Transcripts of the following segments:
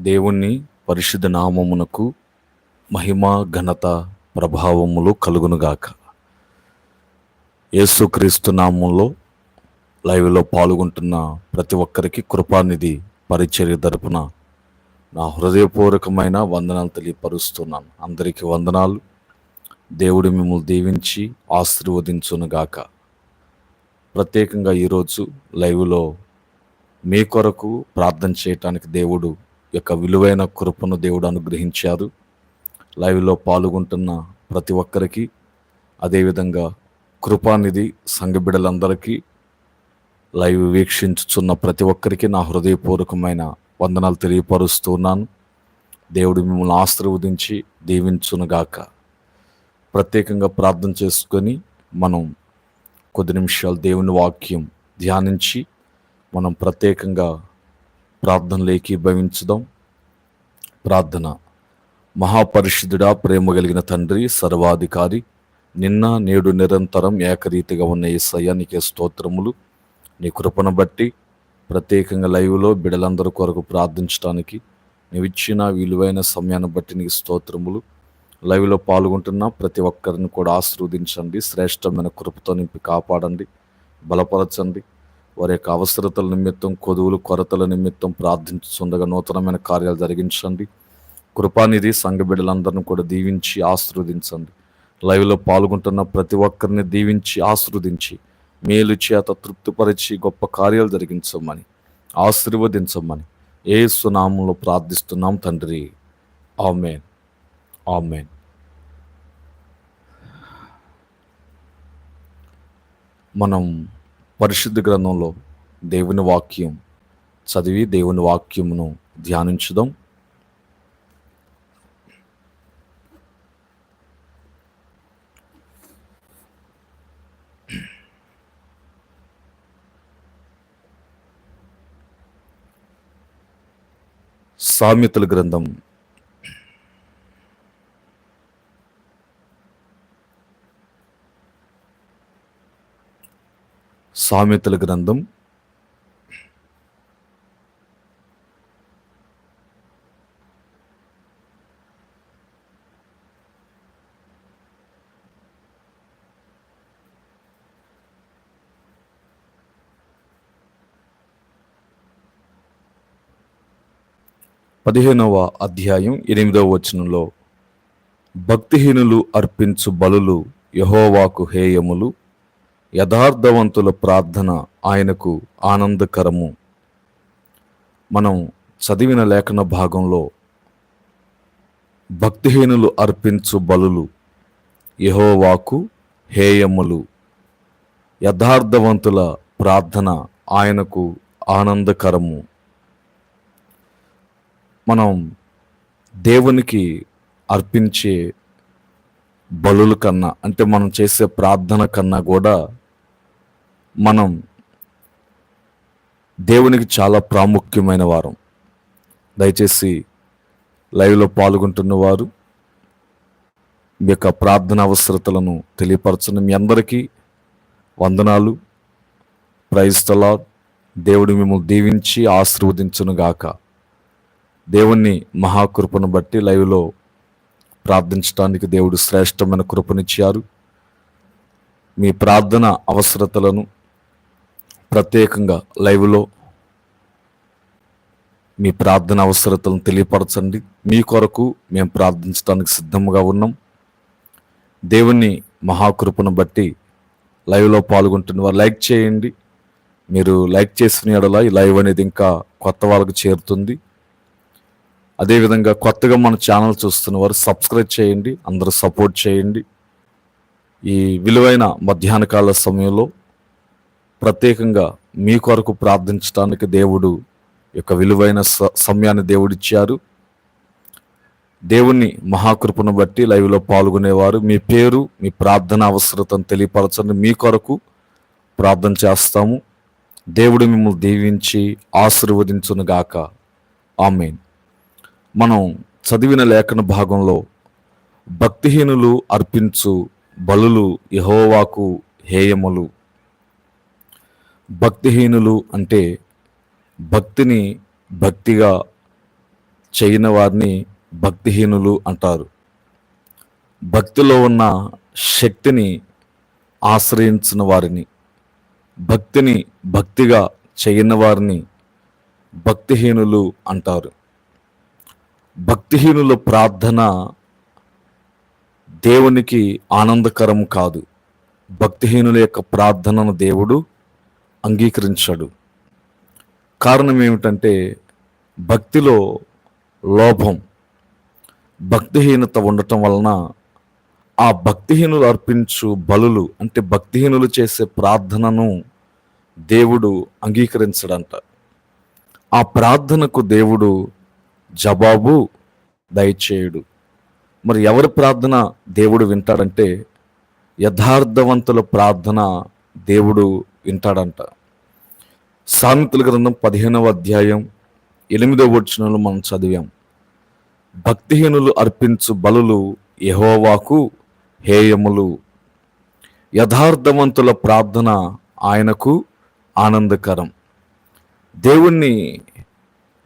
దేవుణ్ణి పరిశుద్ధ నామమునకు మహిమ ఘనత ప్రభావములు కలుగునుగాక. యేసుక్రీస్తు నామంలో లైవ్లో పాల్గొంటున్న ప్రతి ఒక్కరికి కృపానిధి పరిచర్య తరపున నా హృదయపూర్వకమైన వందనాలు తెలియపరుస్తున్నాను. అందరికీ వందనాలు. దేవుడు మిమ్మల్ని దీవించి ఆశీర్వదించునుగాక. ప్రత్యేకంగా ఈరోజు లైవ్లో మీ కొరకు ప్రార్థన చేయటానికి దేవుడు యొక్క విలువైన కృపను దేవుడు అనుగ్రహించారు లైవ్లో పాల్గొంటున్న ప్రతి ఒక్కరికి అదేవిధంగా కృపానిధి సంఘబిడలందరికీ లైవ్ వీక్షించుచున్న ప్రతి ఒక్కరికి నా హృదయపూర్వకమైన వందనాలు తెలియపరుస్తున్నాను దేవుడు మిమ్మల్ని ఆశీర్వదించి దీవించునుగాక. ప్రత్యేకంగా ప్రార్థన చేసుకొని మనం కొద్ది నిమిషాలు దేవుని వాక్యం ధ్యానించి మనం ప్రత్యేకంగా ప్రార్థనలోకి భవించుదాం ప్రార్థన. మహాపరిషుద్ధుడా ప్రేమ కలిగిన తండ్రి సర్వాధికారి నిన్న నేడు నిరంతరం ఏకరీతిగా ఉన్న ఈ సయానికే స్తోత్రములు. నీ కృపను బట్టి ప్రత్యేకంగా లైవ్లో బిడలందరి కొరకు ప్రార్థించడానికి నీవిచ్చిన విలువైన సమయాన్ని బట్టి నీకు స్తోత్రములు. లైవ్లో పాల్గొంటున్న ప్రతి ఒక్కరిని కూడా ఆశీర్వదించండి. శ్రేష్టమైన కృపతో నింపి కాపాడండి. బలపరచండి. వారి యొక్క అవసరతల నిమిత్తం కొదువులు కొరతల నిమిత్తం ప్రార్థించుండగా నూతనమైన కార్యాలు జరిగించండి. కృపానిధి సంఘ బిడ్డలందరిని కూడా దీవించి ఆశీర్వదించండి. లైవ్లో పాల్గొంటున్న ప్రతి ఒక్కరిని దీవించి ఆశీర్వదించి మేలు చేత తృప్తిపరిచి గొప్ప కార్యాలు జరిగించమని ఆశీర్వదించమని ఏ సునామంలో ప్రార్థిస్తున్నాం తండ్రి. ఆమెన్. ఆమెన్. మనం పరిశుద్ధ గ్రంథంలో దేవుని వాక్యం చదివి దేవుని వాక్యమును ధ్యానించుదాం. సామెతల గ్రంథం సామెతల గ్రంథం. పదిహేనవ అధ్యాయం ఎనిమిదవ వచనంలో భక్తిహీనులు అర్పించు బలులు యహోవాకు హేయములు. యథార్థవంతుల ప్రార్థన ఆయనకు ఆనందకరము. మనం చదివిన లేఖన భాగంలో భక్తిహీనులు అర్పించు బలులు యహోవాకు హేయములు. యథార్థవంతుల ప్రార్థన ఆయనకు ఆనందకరము. మనం దేవునికి అర్పించే బలుల కన్నా అంటే మనం చేసే ప్రార్థన కన్నా కూడా మనం దేవునికి చాలా ప్రాముఖ్యమైన వారం. దయచేసి లైవ్లో పాల్గొంటున్న వారు మీ యొక్క ప్రార్థన అవసరతలను తెలియపరచని మీ అందరికీ వందనాలు. ప్రైస్తలా దేవుడు మిమ్మల్ని దీవించి ఆశీర్వదించును గాక. దేవుణ్ణి మహాకృపను బట్టి లైవ్లో ప్రార్థించడానికి దేవుడు శ్రేష్టమైన కృపనిచ్చారు. మీ ప్రార్థన అవసరతలను ప్రత్యేకంగా లైవ్లో మీ ప్రార్థన అవసరతలను తెలియపరచండి. మీ కొరకు మేము ప్రార్థించడానికి సిద్ధంగా ఉన్నాం. దేవుని మహాకృపను బట్టి లైవ్లో పాల్గొంటున్న వారు లైక్ చేయండి. మీరు లైక్ చేసిన ఎడల ఈ లైవ్ అనేది ఇంకా కొత్త వాళ్ళకు చేరుతుంది. అదేవిధంగా కొత్తగా మన ఛానల్ చూస్తున్న వారు సబ్స్క్రైబ్ చేయండి. అందరూ సపోర్ట్ చేయండి. ఈ విలువైన మధ్యాహ్నకాల సమయంలో ప్రత్యేకంగా మీ కొరకు ప్రార్థించడానికి దేవుడు యొక్క విలువైన స- సమయాన్ని దేవుడిచ్చారు. దేవుని మహాకృపను బట్టి లైవ్లో పాల్గొనేవారు. మీ పేరు మీ ప్రార్థన అవసరతను తెలియపరచండి. మీ కొరకు ప్రార్థన చేస్తాము. దేవుడు మిమ్మల్ని దీవించి ఆశీర్వదించునుగాక ఆమెన్. మనం చదివిన లేఖన భాగంలో భక్తిహీనులు అర్పించు బలులు యహోవాకు హేయములు. భక్తిహీనులు అంటే భక్తిని భక్తిగా చేయని వారిని భక్తిహీనులు అంటారు. భక్తిలో ఉన్న శక్తిని ఆశ్రయించిన వారిని భక్తిని భక్తిగా చేయని వారిని భక్తిహీనులు అంటారు. భక్తిహీనుల ప్రార్థన దేవునికి ఆనందకరం కాదు. భక్తిహీనుల యొక్క ప్రార్థనను దేవుడు అంగీకరించాడు. కారణం ఏమిటంటే భక్తిలో లోభం. భక్తిహీనత ఉండటం వలన ఆ భక్తిహీనులు అర్పించు బలులు అంటే భక్తిహీనులు చేసే ప్రార్థనను దేవుడు అంగీకరించడంట. ఆ ప్రార్థనకు దేవుడు జవాబు దయచేయుడు. మరి ఎవరి ప్రార్థన దేవుడు వింటాడంటే యథార్థవంతుల ప్రార్థన దేవుడు వింటాడంట. సామెతల గ్రంథం పదిహేనవ అధ్యాయం ఎనిమిదవ వచనంలో మనం చదివాం. భక్తిహీనులు అర్పించు బలులు యహోవాకు హేయములు. యథార్థవంతుల ప్రార్థన ఆయనకు ఆనందకరం. దేవుణ్ణి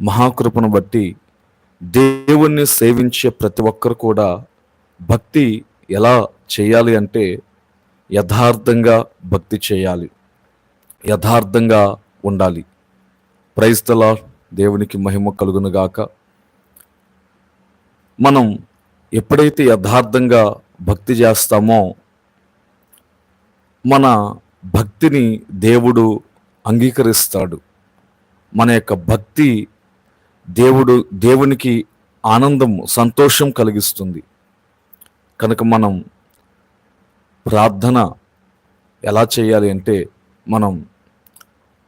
మహాకృపను బట్టి దేవుణ్ణి సేవించే ప్రతి ఒక్కరు కూడా భక్తి ఎలా చేయాలి అంటే యథార్థంగా భక్తి చేయాలి. యథార్థంగా ఉండాలి. ప్రైస్తలా దేవునికి మహిమ కలుగునుగాక మనం ఎప్పుడైతే యథార్థంగా భక్తి చేస్తామో మన భక్తిని దేవుడు అంగీకరిస్తాడు. మన యొక్క భక్తి దేవుడు దేవునికి ఆనందం సంతోషం కలిగిస్తుంది. కనుక మనం ప్రార్థన ఎలా చేయాలి అంటే మనం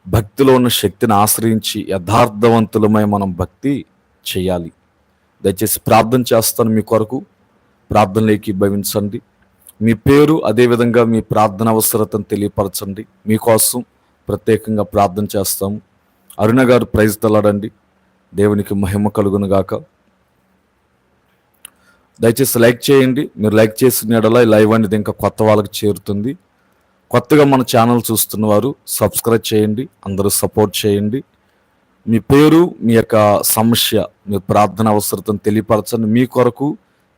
భక్తిలో ఉన్న శక్తిని ఆశ్రయించి యథార్థవంతులమై మనం భక్తి చేయాలి. దయచేసి ప్రార్థన చేస్తాను మీ కొరకు. ప్రార్థనలోకి భవించండి. మీ పేరు అదేవిధంగా మీ ప్రార్థన అవసరతను తెలియపరచండి. మీకోసం ప్రత్యేకంగా ప్రార్థన చేస్తాము. అరుణ గారు ప్రైజ్ తలాడండి. దేవునికి మహిమ కలుగునుగాక దయచేసి లైక్ చేయండి. మీరు లైక్ చేసిన ఎడల లైవ్ అనేది ఇంకా కొత్త వాళ్ళకి చేరుతుంది. కొత్తగా మన ఛానల్ చూస్తున్నవారు సబ్స్క్రైబ్ చేయండి అందరూ సపోర్ట్ చేయండి. మీ పేరు మీ యొక్క సమస్య మీ ప్రార్థన అవసరతను తెలియపరచండి. మీ కొరకు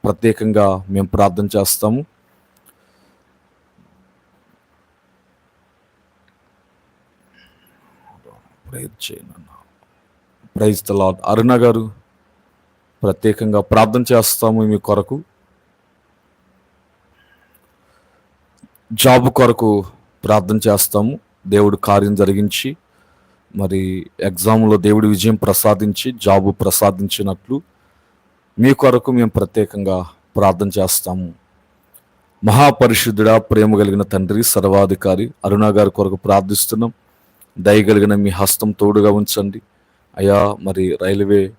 ప్రత్యేకంగా మేము ప్రార్థన చేస్తాము. ప్రైజ్ చేయండి ప్రైజ్ ద లార్డ్ అరుణ గారు ప్రత్యేకంగా ప్రార్థన చేస్తాము మీ కొరకు. జాబ్ కొరకు ప్రార్థన చేస్తాము. దేవుడు కార్యం జరిగించి మరి ఎగ్జామ్లో దేవుడి విజయం ప్రసాదించి జాబు ప్రసాదించినట్లు మీ కొరకు మేము ప్రత్యేకంగా ప్రార్థన చేస్తాము. మహాపరిశుద్ధుడా ప్రేమ కలిగిన తండ్రి సర్వాధికారి అరుణ గారి కొరకు ప్రార్థిస్తున్నాం. దయగలిగిన మీ హస్తం తోడుగా ఉంచండి. అయా మరి రైల్వే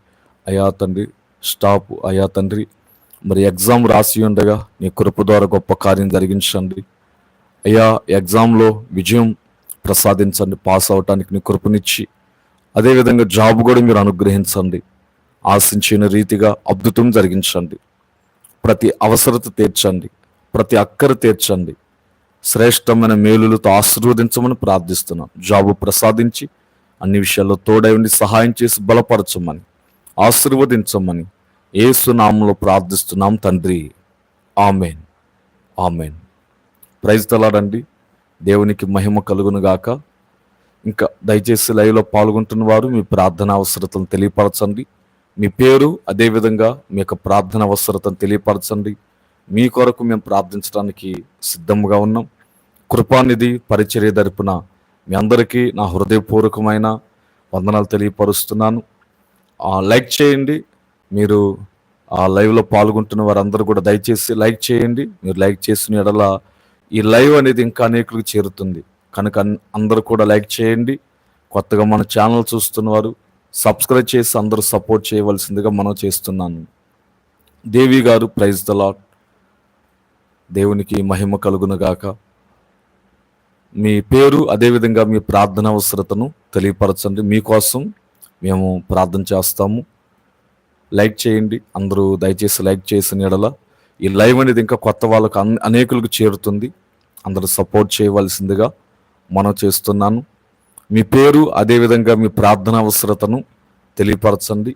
అయా తండ్రి స్టాప్ అయా తండ్రి మరి ఎగ్జామ్ రాసి ఉండగా నీ కృప ద్వారా గొప్ప కార్యం జరిగించండి. అయ్యా ఎగ్జామ్లో విజయం ప్రసాదించండి పాస్ అవటానికి నీ కృపనిచ్చి. అదేవిధంగా జాబ్ కూడా మీరు అనుగ్రహించండి. ఆశించిన రీతిగా అద్భుతం జరిగించండి. ప్రతి అవసరత తీర్చండి. ప్రతి అక్కర తీర్చండి. శ్రేష్టమైన మేలులతో ఆశీర్వదించమని ప్రార్థిస్తున్నాం. జాబు ప్రసాదించి అన్ని విషయాల్లో తోడై ఉండి సహాయం చేసి బలపరచమని ఆశీర్వదించమని ఏసునామంలో ప్రార్థిస్తున్నాం తండ్రి. ఆమెన్. ఆమెన్. ప్రైజ్ తలాడండి. దేవునికి మహిమ కలుగును గాక. ఇంకా దయచేసి లైవ్లో పాల్గొంటున్న వారు మీ ప్రార్థన అవసరతను తెలియపరచండి. మీ పేరు అదేవిధంగా మీ యొక్క ప్రార్థన అవసరతను తెలియపరచండి. మీ కొరకు మేము ప్రార్థించడానికి సిద్ధంగా ఉన్నాం. కృపానిధి పరిచర్య తరపున మీ అందరికీ నా హృదయపూర్వకమైన వందనాలు తెలియపరుస్తున్నాను. లైక్ చేయండి. మీరు ఆ లైవ్లో పాల్గొంటున్న వారందరూ కూడా దయచేసి లైక్ చేయండి. మీరు లైక్ చేసిన ఎడల ఈ లైవ్ అనేది ఇంకా అనేకులకు చేరుతుంది. కనుక అందరూ కూడా లైక్ చేయండి. కొత్తగా మన ఛానల్ చూస్తున్నవారు సబ్స్క్రైబ్ చేసి అందరూ సపోర్ట్ చేయవలసిందిగా మనం చేస్తున్నాను. దేవి గారు ప్రైజ్ ద లాట్ దేవునికి మహిమ కలుగునుగాక మీ పేరు అదేవిధంగా మీ ప్రార్థన అవసరతను తెలియపరచండి. మీకోసం మేము ప్రార్థన చేస్తాము. లైక్ చేయండి. అందరూ దయచేసి లైక్ చేసిన ఎడల ఈ లైవ్ అనేది ఇంకా కొత్త వాళ్ళకు అన్- అనేకులకు చేరుతుంది. అందరూ సపోర్ట్ చేయవలసిందిగా మనం చేస్తున్నాను. మీ పేరు అదేవిధంగా మీ ప్రార్థన అవసరతను తెలియపరచండి.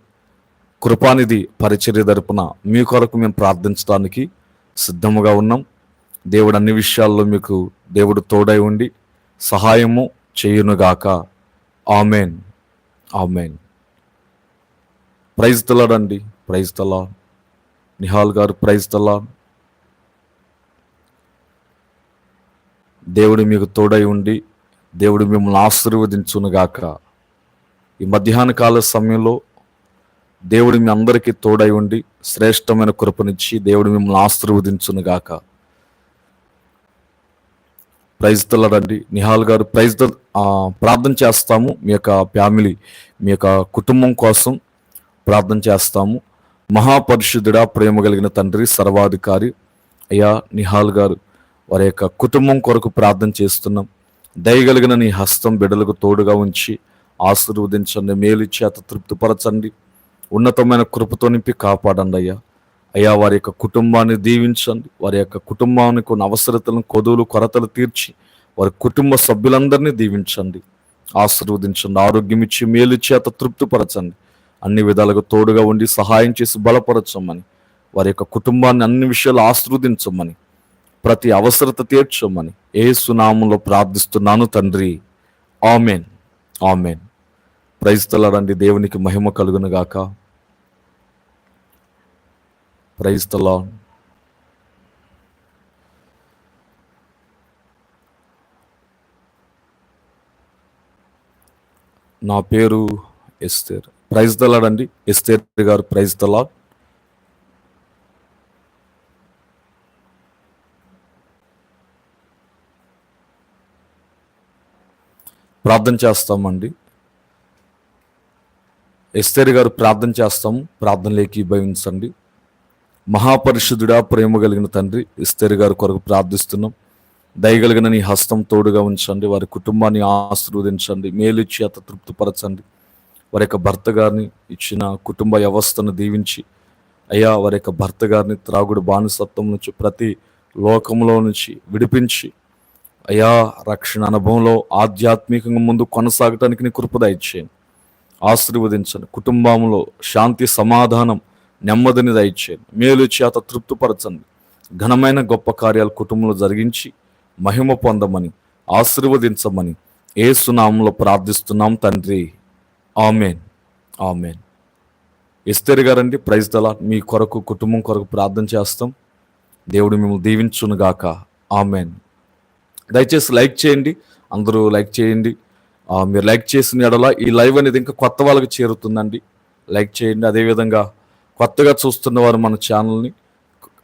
కృపానిధి పరిచర్య తరపున మీ కొరకు మేము ప్రార్థించడానికి సిద్ధముగా ఉన్నాం. దేవుడు అన్ని విషయాల్లో మీకు దేవుడు తోడై ఉండి సహాయము చేయునుగాక. ఆమెన్. ఆమెన్. ప్రైజ్ తలాడండి ప్రైజ్ తలా నిహాల్ గారు ప్రైజ్ తల్లా దేవుడు మీకు తోడై ఉండి దేవుడు మిమ్మల్ని ఆశీర్వదించునుగాక ఈ మధ్యాహ్న కాల సమయంలో దేవుడు మీ అందరికీ తోడై ఉండి శ్రేష్టమైన కృపనిచ్చి దేవుడు మిమ్మల్ని ఆశీర్వదించునుగాక ప్రైజ్ తల్లడండి నిహాల్ గారు ప్రైజ్ ప్రార్థన చేస్తాము. మీ యొక్క ఫ్యామిలీ మీ యొక్క కుటుంబం కోసం ప్రార్థన చేస్తాము. మహాపరిశుద్ధుడా ప్రేమ కలిగిన తండ్రి సర్వాధికారి అయ్యా నిహాల్ గారు వారి యొక్క కుటుంబం కొరకు ప్రార్థన చేస్తున్నాం. దయగలిగిన నీ హస్తం బిడలకు తోడుగా ఉంచి ఆశీర్వదించండి మేలు చేత తృప్తిపరచండి ఉన్నతమైన కృపతో నింపి కాపాడండి అయ్యా. అయ్యా వారి యొక్క కుటుంబాన్ని దీవించండి వారి యొక్క కుటుంబానికి ఉన్న అవసరతలను కొదువులు కొరతలు తీర్చి వారి కుటుంబ సభ్యులందరినీ దీవించండి. ఆశీర్వదించండి ఆరోగ్యం ఇచ్చి మేలు చేత తృప్తిపరచండి అన్ని విధాలుగా తోడుగా ఉండి సహాయం చేసి బలపరచమని వారి యొక్క కుటుంబాన్ని అన్ని విషయాలు ఆశీర్వదించమని ప్రతి అవసరత తీర్చమని ఏ సునామంలో ప్రార్థిస్తున్నాను తండ్రి. ఆమెన్. ఆమెన్. ప్రైస్తలాడండి దేవునికి మహిమ కలుగునుగాక ప్రైస్తలా నా పేరు ఎస్తేర్. ప్రైజ్ తలాడండి ఎస్తేర్ గారు ప్రైజ్ తలా ప్రార్థన చేస్తామండి. ఎస్తేర్ గారు ప్రార్థన చేస్తాము ప్రార్థనలేకి భవించండి. మహాపరిశుద్ధుడా ప్రేమ కలిగిన తండ్రి ఎస్తేర్ గారి కొరకు ప్రార్థిస్తున్నాం. దయగలిగిన నీ హస్తం తోడుగా ఉంచండి. వారి కుటుంబాన్ని ఆశీర్వదించండి. మేలు చేత తృప్తిపరచండి. వారి యొక్క భర్త గారిని ఇచ్చిన కుటుంబ వ్యవస్థను దీవించి అయ్యా వారి యొక్క భర్త గారిని త్రాగుడు బానిసత్వం నుంచి ప్రతి లోకంలో నుంచి విడిపించి అయా రక్షణ అనుభవంలో ఆధ్యాత్మికంగా ముందు కొనసాగటానికి నీ కృపద ఇచ్చేయండి ఆశీర్వదించండి. కుటుంబంలో శాంతి సమాధానం నెమ్మదిని దయచేయండి. మేలు చేత తృప్తిపరచండి. ఘనమైన గొప్ప కార్యాలు కుటుంబంలో జరిగించి మహిమ పొందమని ఆశీర్వదించమని ఏ సునామంలో ప్రార్థిస్తున్నాం తండ్రి. ఆమెన్. ఆమెన్. ఎస్తేరు గారండి ప్రైజ్ దలా మీ కొరకు కుటుంబం కొరకు ప్రార్థన చేస్తాం. దేవుడు మిమ్మల్ని దీవించునుగాక ఆమెన్. దయచేసి లైక్ చేయండి అందరూ లైక్ చేయండి. మీరు లైక్ చేసిన ఎడల ఈ లైవ్ అనేది ఇంకా కొత్త వాళ్ళకి చేరుతుందండి. లైక్ చేయండి అదేవిధంగా కొత్తగా చూస్తున్న వారు మన ఛానల్ని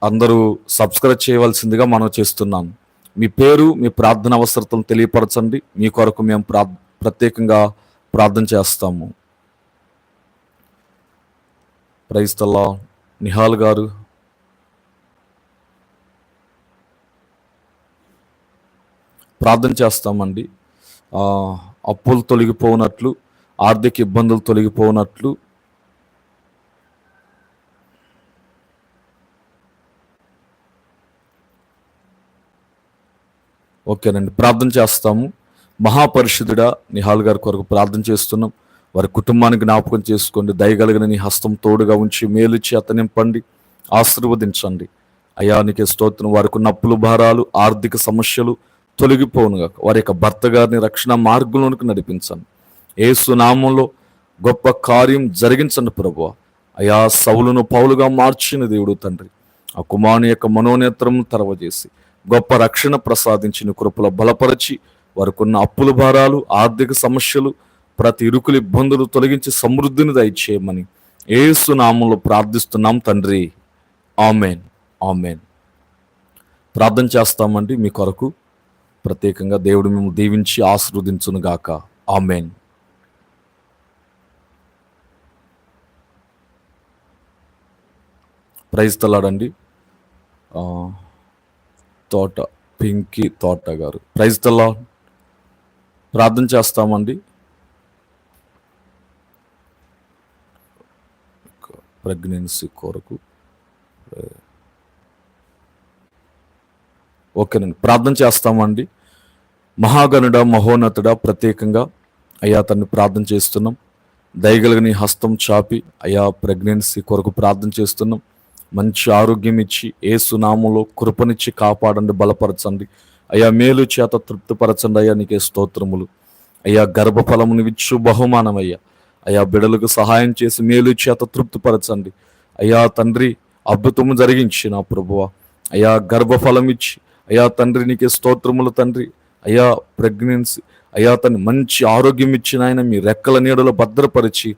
అందరూ సబ్స్క్రైబ్ చేయవలసిందిగా మనం చేస్తున్నాం. మీ పేరు మీ ప్రార్థన అవసరతలను తెలియపరచండి. మీ కొరకు మేము ప్రా ప్రత్యేకంగా ప్రార్థన చేస్తాము. ప్రైస్తల్లా నిహాల్ గారు. ప్రార్థన చేస్తామండి. అప్పులు తొలగిపోనట్లు ఆర్థిక ఇబ్బందులు తొలగిపోనట్లు. ఓకేనండి. ప్రార్థన చేస్తాము. మహాపరిశుద్ధుడా నిహాల్ గారి కొరకు ప్రార్థన చేస్తున్నాం. వారి కుటుంబానికి జ్ఞాపకం చేసుకోండి. దయగలిగిన నీ హస్తం తోడుగా ఉంచి మేలుచి అతనింపండి. ఆశీర్వదించండి. అయానికి స్తోత్రం. వారికి ఉన్న అప్పులు భారాలు ఆర్థిక సమస్యలు తొలగిపోనుగా వారి యొక్క భర్త గారిని రక్షణ మార్గంలోనికి నడిపించండి. ఏ సునామంలో గొప్ప కార్యం జరిగించండి ప్రభు అయా సవులను పౌలుగా మార్చిన దేవుడు తండ్రి. ఆ కుమారుని యొక్క మనోనేత్రం తెరవజేసి గొప్ప రక్షణ ప్రసాదించిన కృపలో బలపరచి వారికున్న అప్పుల భారాలు ఆర్థిక సమస్యలు ప్రతి ఇరుకుల ఇబ్బందులు తొలగించి సమృద్ధిని దయచేయమని ఏసు నామంలో ప్రార్థిస్తున్నాం తండ్రి. ఆమెన్. ఆమెన్. ప్రార్థన చేస్తామండి మీ కొరకు. ప్రత్యేకంగా దేవుడు మేము దీవించి ఆశీర్వదించునుగాక ఆమెన్. ప్రైజ్ తలాడండి. తోట పింకీ తోట గారు ప్రైజ్ తల్లా ప్రార్థన చేస్తామండి. ప్రెగ్నెన్సీ కొరకు. ఓకేనండి ప్రార్థన చేస్తామండి. మహాగణుడ మహోన్నతుడ ప్రత్యేకంగా అయ్యా తన్ని ప్రార్థన చేస్తున్నాం. దయగలిగిన హస్తం చాపి అయా ప్రెగ్నెన్సీ కొరకు ప్రార్థన చేస్తున్నాం. మంచి ఆరోగ్యం ఇచ్చి ఏ సునామంలో కృపనిచ్చి కాపాడండి బలపరచండి. అయ్యా మేలు చేత తృప్తిపరచండి అయ్యా నీకే స్తోత్రములు. అయ్యా గర్భఫలమును ఇచ్చు బహుమానం అయ్యా. అయ్యా బిడలకు సహాయం చేసి మేలు చేత తృప్తిపరచండి. అయ్యా తండ్రి అద్భుతము జరిగించి నా ప్రభువ. అయ్యా గర్భఫలం ఇచ్చి అయ్యా తండ్రి నీకే స్తోత్రములు తండ్రి. అయ్యా ప్రెగ్నెన్సీ అయ్యా తను మంచి ఆరోగ్యం ఇచ్చిన ఆయన మీ రెక్కల నీడలో భద్రపరిచి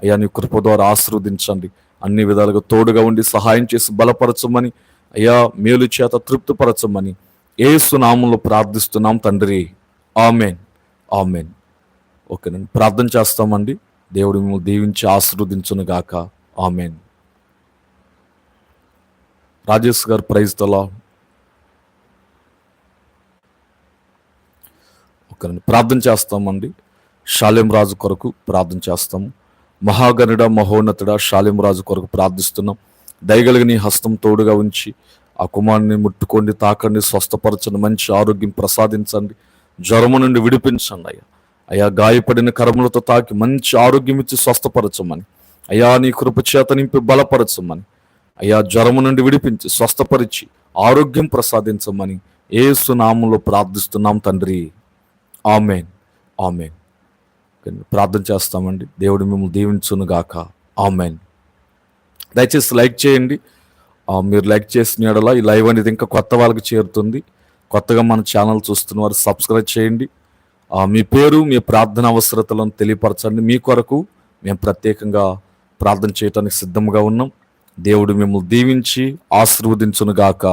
అయ్యా నీ కృప ద్వారా ఆశీర్వదించండి. అన్ని విధాలుగా తోడుగా ఉండి సహాయం చేసి బలపరచమని అయ్యా మేలు చేత తృప్తిపరచమని ఏసు నామంలో ప్రార్థిస్తున్నాం తండ్రి. ఆమెన్. ఆమెన్. ఓకేనండి ప్రార్థన చేస్తామండి. దేవుడు మిమ్మల్ని దీవించి ఆశీర్వదించును గాక. ఆమెన్. రాజేష్ గారు ప్రైజ్ తలా ఓకేనండి ప్రార్థన చేస్తామండి. షాలేం రాజు కొరకు ప్రార్థన చేస్తాము. మహాగణుడ మహోన్నతుడ షాలేం రాజు కొరకు ప్రార్థిస్తున్నాం. దయగలిగిన హస్తం తోడుగా ఉంచి ఆ కుమారుని ముట్టుకోండి తాకండి స్వస్థపరచండి మంచి ఆరోగ్యం ప్రసాదించండి జ్వరము నుండి విడిపించండి అయ్యా. అయ్యా గాయపడిన కర్మలతో తాకి మంచి ఆరోగ్యం ఇచ్చి స్వస్థపరచమని. అయ్యా నీ కృపచేత నింపి బలపరచమని. అయ్యా జ్వరము నుండి విడిపించి స్వస్థపరిచి ఆరోగ్యం ప్రసాదించమని ఏసునామంలో ప్రార్థిస్తున్నాం తండ్రి. ఆమెన్. ఆమెన్. ప్రార్థన చేస్తామండి. దేవుడు మిమ్మల్ని దీవించునుగాక. ఆమెన్. దయచేసి లైక్ చేయండి. మీరు లైక్ చేసిన ఎడలా ఈ లైవ్ అనేది ఇంకా కొత్త వాళ్ళకి చేరుతుంది. కొత్తగా మన ఛానల్ చూస్తున్న వారు సబ్స్క్రైబ్ చేయండి. మీ పేరు మీ ప్రార్థన అవసరతలను తెలియపరచండి. మీ కొరకు మేము ప్రత్యేకంగా ప్రార్థన చేయడానికి సిద్ధంగా ఉన్నాం. దేవుడు మిమ్మల్ని దీవించి ఆశీర్వదించునుగాక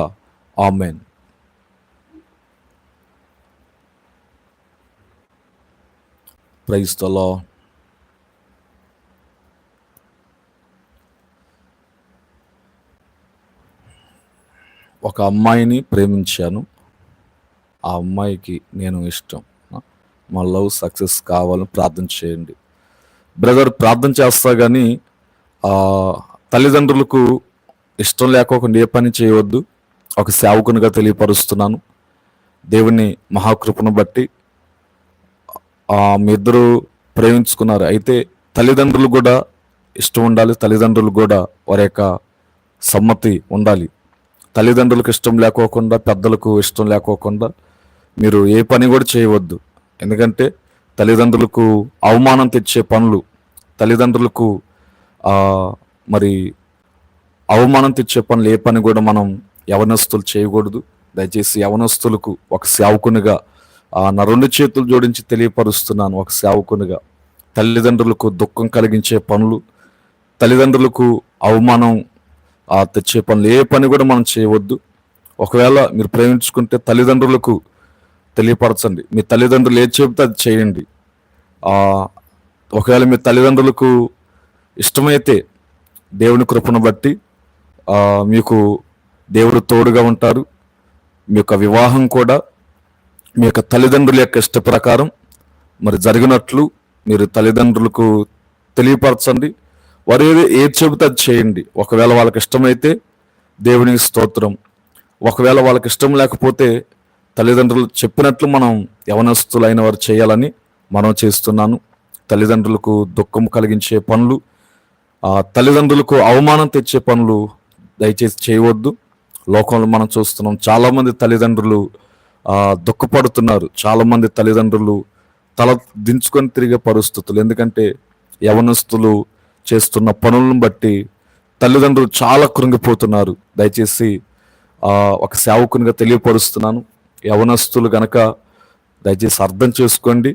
ఆమెన్. ప్రైజ్ ద ఒక అమ్మాయిని ప్రేమించాను. ఆ అమ్మాయికి నేను ఇష్టం. మా లవ్ సక్సెస్ కావాలని ప్రార్థన చేయండి. బ్రదర్ ప్రార్థన చేస్తా కానీ తల్లిదండ్రులకు ఇష్టం లేకోకుండా ఏ పని చేయవద్దు. ఒక సేవకునిగా తెలియపరుస్తున్నాను. దేవుని మహాకృపను బట్టి మీ ఇద్దరు ప్రేమించుకున్నారు. అయితే తల్లిదండ్రులు కూడా ఇష్టం ఉండాలి. తల్లిదండ్రులు కూడా వారి యొక్క సమ్మతి ఉండాలి. తల్లిదండ్రులకు ఇష్టం లేకోకుండా పెద్దలకు ఇష్టం లేకోకుండా మీరు ఏ పని కూడా చేయవద్దు. ఎందుకంటే తల్లిదండ్రులకు అవమానం తెచ్చే పనులు తల్లిదండ్రులకు మరి అవమానం తెచ్చే పనులు ఏ పని కూడా మనం యవనస్తులు చేయకూడదు. దయచేసి యవనస్తులకు ఒక సేవకునిగా నా రెండు చేతులు జోడించి తెలియపరుస్తున్నాను ఒక సేవకునిగా. తల్లిదండ్రులకు దుఃఖం కలిగించే పనులు తల్లిదండ్రులకు అవమానం ఆ, తెచ్చే పనులు ఏ పని కూడా మనం చేయవద్దు. ఒకవేళ మీరు ప్రేమించుకుంటే తల్లిదండ్రులకు తెలియపరచండి. మీ తల్లిదండ్రులు ఏది చెబితే అది చేయండి. ఒకవేళ మీ తల్లిదండ్రులకు ఇష్టమైతే దేవుని కృపను బట్టి మీకు దేవుడు తోడుగా ఉంటారు. మీ యొక్క వివాహం కూడా మీ యొక్క తల్లిదండ్రుల యొక్క ఇష్ట ప్రకారం మరి జరిగినట్లు మీరు తల్లిదండ్రులకు తెలియపరచండి. వారు ఏది ఏది చెబితే అది చేయండి. ఒకవేళ వాళ్ళకి ఇష్టమైతే దేవునికి స్తోత్రం. ఒకవేళ వాళ్ళకి ఇష్టం లేకపోతే తల్లిదండ్రులు చెప్పినట్లు మనం యవనస్తులైన వారు చేయాలని మనం చేస్తున్నాను. తల్లిదండ్రులకు దుఃఖం కలిగించే పనులు తల్లిదండ్రులకు అవమానం తెచ్చే పనులు దయచేసి చేయవద్దు. లోకంలో మనం చూస్తున్నాం చాలామంది తల్లిదండ్రులు దుఃఖపడుతున్నారు. చాలామంది తల్లిదండ్రులు తల దించుకొని తిరిగే పరిస్థితులు. ఎందుకంటే యవనస్తులు చేస్తున్న పనులను బట్టి తల్లిదండ్రులు చాలా కృంగిపోతున్నారు. దయచేసి ఒక సేవకునిగా తెలియపరుస్తున్నాను. యవనస్తులు గనక దయచేసి అర్థం చేసుకోండి.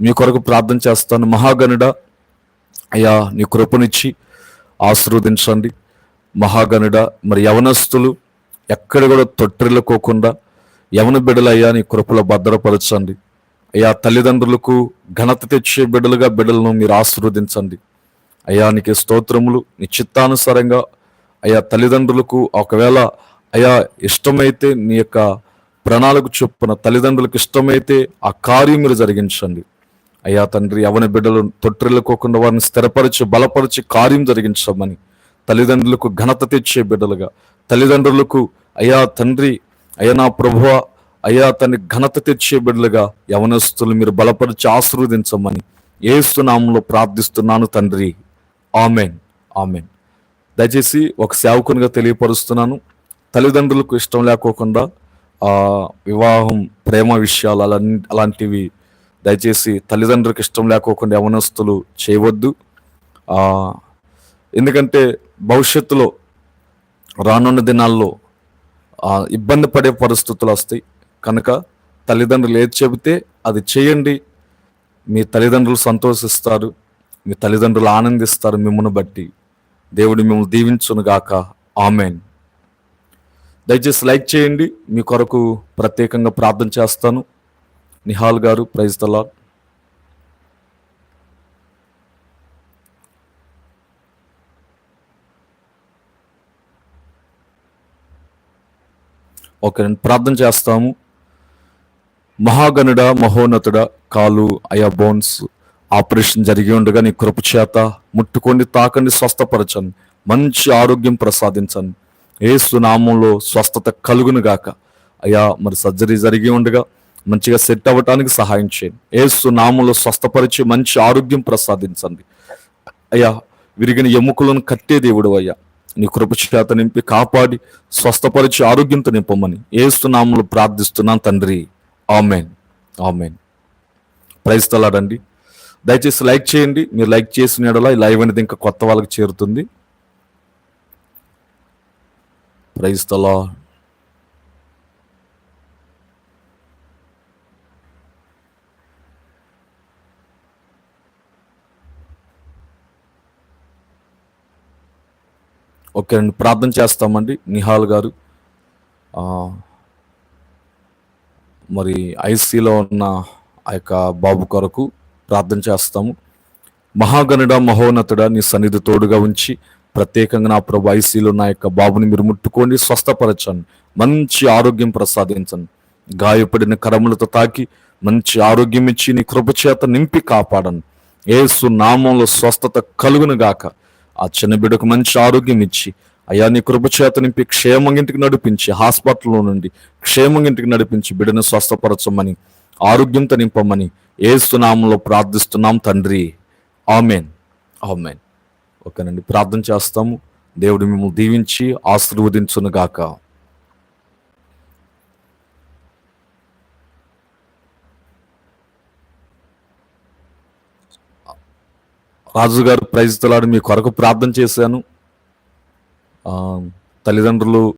మీ కొరకు ప్రార్థన చేస్తాను. మహాగణుడ అయ్యా నీ కృపనిచ్చి ఆశీర్వదించండి. మహాగణుడ మరి యవనస్తులు ఎక్కడ కూడా తొట్టిల్లుకోకుండా యవన బిడ్డలయ్యా నీ కృపలో భద్రపరచండి. అయ్యా తల్లిదండ్రులకు ఘనత తెచ్చే బిడ్డలుగా బిడ్డలను మీరు ఆశీర్వదించండి. అయ్యా నీకు స్తోత్రములు. నీ చిత్తానుసారంగా తల్లిదండ్రులకు ఒకవేళ అయా ఇష్టమైతే నీ యొక్క ప్రణాళిక చొప్పున తల్లిదండ్రులకు ఇష్టమైతే ఆ కార్యం మీరు జరిగించండి. అయ్యా తండ్రి అవని బిడ్డలు తొట్టిల్లుకోకుండా వారిని స్థిరపరిచి బలపరిచి కార్యం జరిగించమని తల్లిదండ్రులకు ఘనత తెచ్చే బిడ్డలుగా తల్లిదండ్రులకు అయ్యా తండ్రి అయ్యా నా ప్రభువ అయ్యా తన ఘనత తెచ్చే బిడ్డలుగా యవనస్తులు మీరు బలపరిచి ఆశీర్వదించమని ఏసునామంలో ప్రార్థిస్తున్నాను తండ్రి. Amen amen. దయచేసి ఒక సేవకునిగా తెలియపరుస్తున్నాను. తల్లిదండ్రులకు ఇష్టం లేకోకుండా వివాహం ప్రేమ విషయాలు అలా అలాంటివి దయచేసి తల్లిదండ్రులకు ఇష్టం లేకోకుండా యవనస్తులు చేయవద్దు. ఎందుకంటే భవిష్యత్తులో రానున్న దినాల్లో ఇబ్బంది పడే పరిస్థితులు వస్తాయి. కనుక తల్లిదండ్రులు ఏది చెబితే అది చేయండి. మీ తల్లిదండ్రులు సంతోషిస్తారు. మీ తల్లిదండ్రులు ఆనందిస్తారు మిమ్మల్ని బట్టి. దేవుడు మిమ్మల్ని దీవించునుగాక. ఆమెన్. దయచేసి లైక్ చేయండి. మీ కొరకు ప్రత్యేకంగా ప్రార్థన చేస్తాను. నిహాల్ గారు ప్రైజ్ తలా ఓకే నేను ప్రార్థన చేస్తాము. మహాగణుడ మహోన్నతుడ కాలు అయా బోన్స్ ఆపరేషన్ జరిగి ఉండగా నీ కృపచేత ముట్టుకోండి తాకండి స్వస్థపరచండి మంచి ఆరోగ్యం ప్రసాదించండి. ఏసునామంలో స్వస్థత కలుగును గాక. అయ్యా మరి సర్జరీ జరిగి ఉండగా మంచిగా సెట్ అవ్వటానికి సహాయం చేయండి. ఏసునామంలో స్వస్థపరిచి మంచి ఆరోగ్యం ప్రసాదించండి. అయ్యా విరిగిన ఎముకలను కట్టే దేవుడు అయ్యా. నీ కృపచేత నింపి కాపాడి స్వస్థపరిచి ఆరోగ్యంతో నింపమని ఏసునామలు ప్రార్థిస్తున్నాను తండ్రి. ఆమెన్. ఆమెన్. ప్రైజ్ తలాడండి. దయచేసి లైక్ చేయండి. మీరు లైక్ చేసిన ఈ లైవ్ అనేది ఇంకా కొత్త వాళ్ళకి చేరుతుంది. ప్రైజ్ తలా ఓకే అండి ప్రార్థన చేస్తామండి. నిహాల్ గారు మరి ఐసీలో ఉన్న ఆ యొక్క బాబు కొరకు ప్రార్థన చేస్తాము. మహాగణుడ మహోన్నతుడ నీ సన్నిధి తోడుగా ఉంచి ప్రత్యేకంగా నా ప్రభు ఐసీలో నా యొక్క బాబుని మీరు ముట్టుకోండి స్వస్థపరచండి మంచి ఆరోగ్యం ప్రసాదించండి. గాయపడిన కరములతో తాకి మంచి ఆరోగ్యం ఇచ్చి నీ కృపచేత నింపి కాపాడను ఏసు నామంలో స్వస్థత కలుగును గాక. ఆ చిన్న బిడ్డకు మంచి ఆరోగ్యం ఇచ్చి అయ్యా నీ కృపచేత నింపి క్షేమంగా ఇంటికి నడిపించి హాస్పిటల్లో నుండి క్షేమంగా ఇంటికి నడిపించి బిడ్డను స్వస్థపరచమని ఆరోగ్యంతో నింపమని ఏస్తున్నాములో ప్రార్థిస్తున్నాం తండ్రి. ఆమెన్. ఆమెన్. ఓకేనండి ప్రార్థన చేస్తాము. దేవుడు మిమ్మల్ని దీవించి ఆశీర్వదించునుగాక రాజుగారు ప్రైజ్ తలాడు మీ కొరకు ప్రార్థన చేశాను. తల్లిదండ్రులు